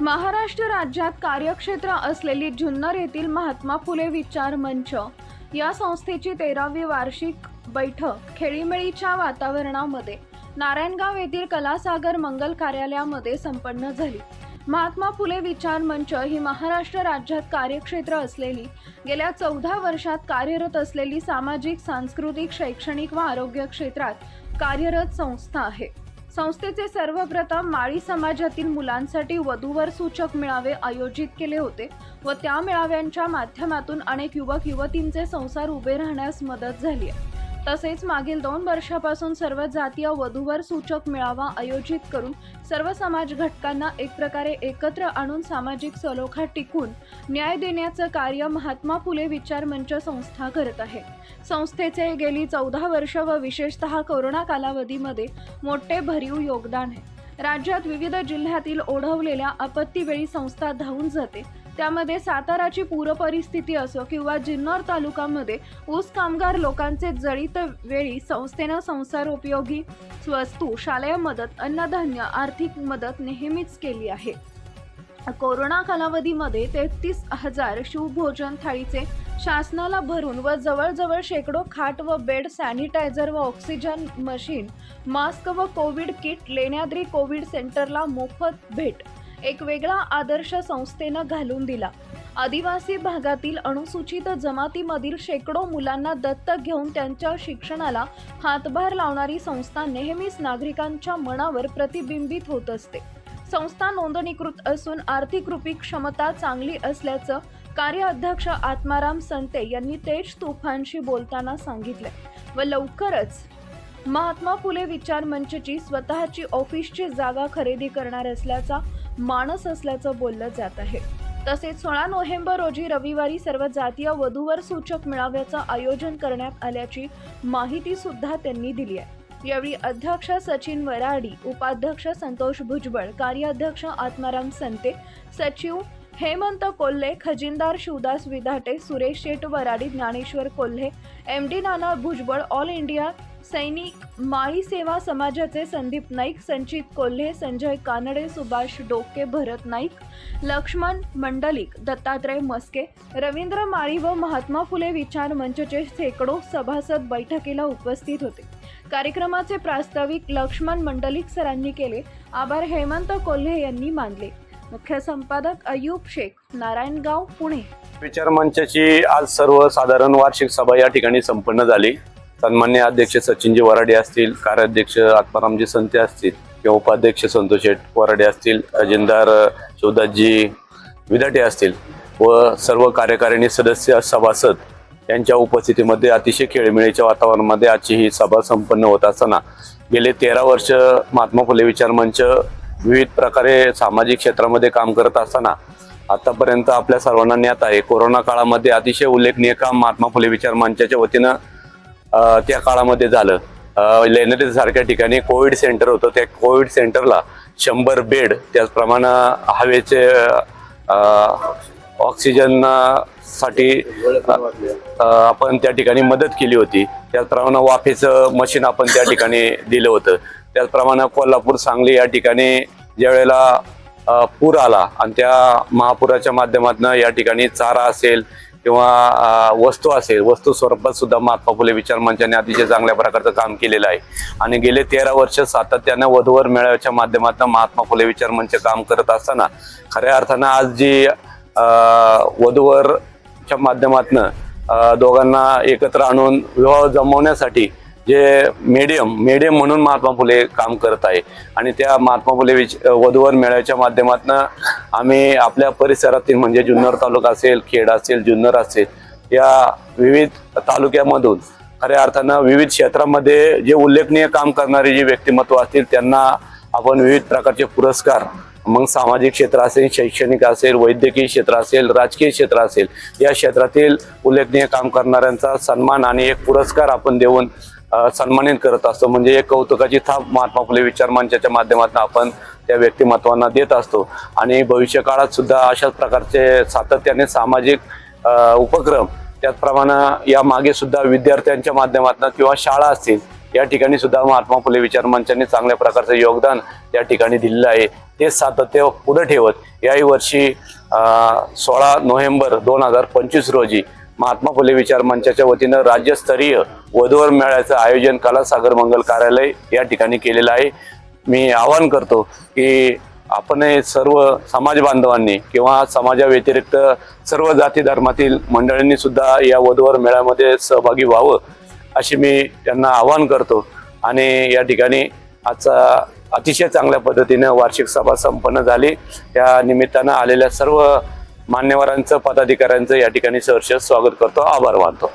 महाराष्ट्र राज्यात कार्यक्षेत्र असलेली जुन्नर येथील महात्मा फुले विचार मंच या संस्थेची तेरावी वार्षिक बैठक खेळीमेळीच्या वातावरणामध्ये नारायणगाव येथील कलासागर मंगल कार्यालयामध्ये संपन्न झाली. महात्मा फुले विचार मंच ही महाराष्ट्र राज्यात कार्यक्षेत्र असलेली गेल्या चौदा वर्षात कार्यरत असलेली सामाजिक सांस्कृतिक शैक्षणिक व आरोग्य क्षेत्रात कार्यरत संस्था आहे. संस्थेचे सर्वप्रथम माळी समाजातील मुलांसाठी वधूवर सूचक मेळावे आयोजित केले होते व त्या मेळाव्यांच्या माध्यमातून अनेक युवक युवतींचे संसार उभे राहण्यास मदत झाली आहे. तसेच मागील दोन वर्षापासून सर्व जातीय वधूवर सूचक मेळावा आयोजित करून सर्व समाज घटकांना एक प्रकारे एकत्र आणून सामाजिक सलोखा टिकून न्याय देण्याचं कार्य महात्मा फुले विचार मंच संस्था करत आहे. संस्थेचे गेली चौदा वर्ष व विशेषतः कोरोना कालावधीमध्ये मोठे भरीव योगदान आहे. राज्यात विविध जिल्ह्यातील ओढवलेल्या आपत्तीवेळी संस्था धावून जाते. त्यामध्ये साताराची पूरपरिस्थिती असो किंवा जिन्नर तालुक्यामध्ये ऊस कामगार लोकांचे जळीत वेळी संस्थेनं संसार उपयोगी वस्तू शालेय मदत अन्नधान्य आर्थिक मदत नेहमीच केली आहे. कोरोना कालावधीमध्ये तेहतीस हजार शिवभोजन थाळीचे शासनाला भरून व जवळजवळ शेकडो खाट व बेड सॅनिटायझर व ऑक्सिजन मशीन मास्क व कोविड किट लेण्याद्री कोविड सेंटरला मोफत भेट एक वेगळा आदर्श संस्थेनं घालून दिला. आदिवासी भागातील अनुसूचित जमातीमधील शेकडो मुलांना दत्तक घेऊन त्यांच्या शिक्षणाला हातभार लावणारी संस्था नेहमीच नागरिकांच्या मनावर प्रतिबिंबित होत असते. संस्था नोंदणीकृत असून आर्थिक रूपी क्षमता चांगली असल्याचं कार्याध्यक्ष आत्माराम संते यांनी तेज तुफानशी बोलताना सांगितले व लवकरच महात्मा फुले विचार मंचची स्वतःची ऑफिसची जागा खरेदी करणार असल्याचा मानस असल्याचं बोललं जात आहे. तसेच सोळा नोव्हेंबर रोजी रविवारी सर्व जातीय वधूवर सूचक मेळाव्याचं आयोजन करण्यात आल्याची माहिती सुद्धा त्यांनी दिली आहे. यावेळी अध्यक्ष सचिन वराडी उपाध्यक्ष संतोष भुजबळ कार्याध्यक्ष आत्माराम संते सचिव Hemant Kolhe खजिनदार Shivdas Vidhate Suresh Shet Varadi Dnyaneshwar Kolhe M D Nana Bhujbal all India सैनिक माळी सेवा समाजाचे संदीप नाईक संचित कोल्हे संजय कानडे सुभाष डोके भरत नाईक लक्ष्मण मंडलिक दत्तात्रय मस्के रवींद्र माळी व महात्मा फुले विचार मंचचे शेकडो सभासद बैठकीला उपस्थित होते. कार्यक्रमाचे प्रास्ताविक लक्ष्मण मंडलिक सरांनी केले. आभार हेमंत कोल्हे यांनी मानले. मुख्य संपादक अयूब शेख नारायणगाव पुणे. विचार मंचाची आज सर्वसाधारण वार्षिक सभा या ठिकाणी संपन्न झाली. सन्मान्य अध्यक्ष सचिनजी वराडे असतील कार्याध्यक्ष आत्मारामजी संते असतील किंवा उपाध्यक्ष संतोष शेठ वराडे असतील खजिनदार शिवदासजी विदाटे असतील व सर्व कार्यकारिणी सदस्य सभासद यांच्या उपस्थितीमध्ये अतिशय खेळमेळीच्या वातावरणामध्ये आजची ही सभा संपन्न होत असताना गेले तेरा वर्ष महात्मा फुले विचार मंच विविध प्रकारे सामाजिक क्षेत्रामध्ये काम करत असताना आतापर्यंत आपल्या सर्वांना ज्ञात आहे. कोरोना काळामध्ये अतिशय उल्लेखनीय काम महात्मा फुले विचार मंचाच्या वतीनं त्या काळामध्ये झालं. लेनरी सारख्या ठिकाणी कोविड सेंटर होतं. त्या कोविड सेंटरला शंभर बेड त्याचप्रमाणे हवेचे ऑक्सिजनसाठी आपण त्या ठिकाणी मदत केली होती. त्याचप्रमाणे वाफेचं मशीन आपण त्या ठिकाणी दिलं होतं. त्याचप्रमाणे कोल्हापूर सांगली या ठिकाणी ज्या वेळेला पूर आला आणि त्या महापुराच्या माध्यमातून या ठिकाणी चारा असेल किंवा वस्तू असेल वस्तू स्वरूपात सुद्धा महात्मा फुले विचार मंचाने अतिशय चांगल्या प्रकारचं काम केलेलं आहे. आणि गेले तेरा वर्ष सातत्यानं वधूवर मेळाव्याच्या माध्यमातून महात्मा फुले विचार मंच काम करत असताना खऱ्या अर्थानं आज जी वधूवरच्या माध्यमातनं दोघांना एकत्र आणून विवाह जमवण्यासाठी जे मीडियम मीडियम म्हणून महात्मा फुले काम करत आहे. आणि त्या महात्मा फुले विच वधूवर मेळ्याच्या माध्यमातून आम्ही आपल्या परिसरातील म्हणजे जुन्नर तालुका असेल खेड असेल जुन्नर असेल या विविध तालुक्यामधून खऱ्या अर्थानं विविध क्षेत्रामध्ये जे उल्लेखनीय काम करणारे जे व्यक्तिमत्व असतील त्यांना आपण विविध प्रकारचे पुरस्कार मग सामाजिक क्षेत्र असेल शैक्षणिक असेल वैद्यकीय क्षेत्र असेल राजकीय क्षेत्र असेल या क्षेत्रातील उल्लेखनीय काम करणाऱ्यांचा सन्मान आणि एक पुरस्कार आपण देऊन सन्मानित करत असतो. म्हणजे एक कौतुकाची थाप महात्मा फुले विचार मंचाच्या माध्यमातून आपण त्या व्यक्तिमत्वांना देत असतो. आणि भविष्य काळात सुद्धा अशाच प्रकारचे सातत्याने सामाजिक उपक्रम त्याचप्रमाणे या मागे सुद्धा विद्यार्थ्यांच्या माध्यमातून किंवा शाळा असतील या ठिकाणी सुद्धा महात्मा फुले विचार मंचाने चांगल्या प्रकारचं योगदान त्या ठिकाणी दिलेलं आहे. ते सातत्य पुढे ठेवत याही वर्षी सोळा नोव्हेंबर दोन हजार पंचवीस रोजी महात्मा फुले विचार मंचाच्या वतीनं राज्यस्तरीय वधूवर मेळ्याचं आयोजन कलासागर मंगल कार्यालय या ठिकाणी केलेलं आहे. मी आवाहन करतो की आपण हे सर्व समाज बांधवांनी किंवा समाजाव्यतिरिक्त सर्व जाती धर्मातील मंडळींनी सुद्धा या वधूवर मेळ्यामध्ये सहभागी व्हावं अशी मी त्यांना आवाहन करतो. आणि या ठिकाणी आजचा अतिशय चांगल्या पद्धतीनं वार्षिक सभा संपन्न झाली. त्या निमित्तानं आलेल्या सर्व मान्यवरांचं पदाधिकाऱ्यांचं या ठिकाणी सहर्ष स्वागत करतो. आभार मानतो.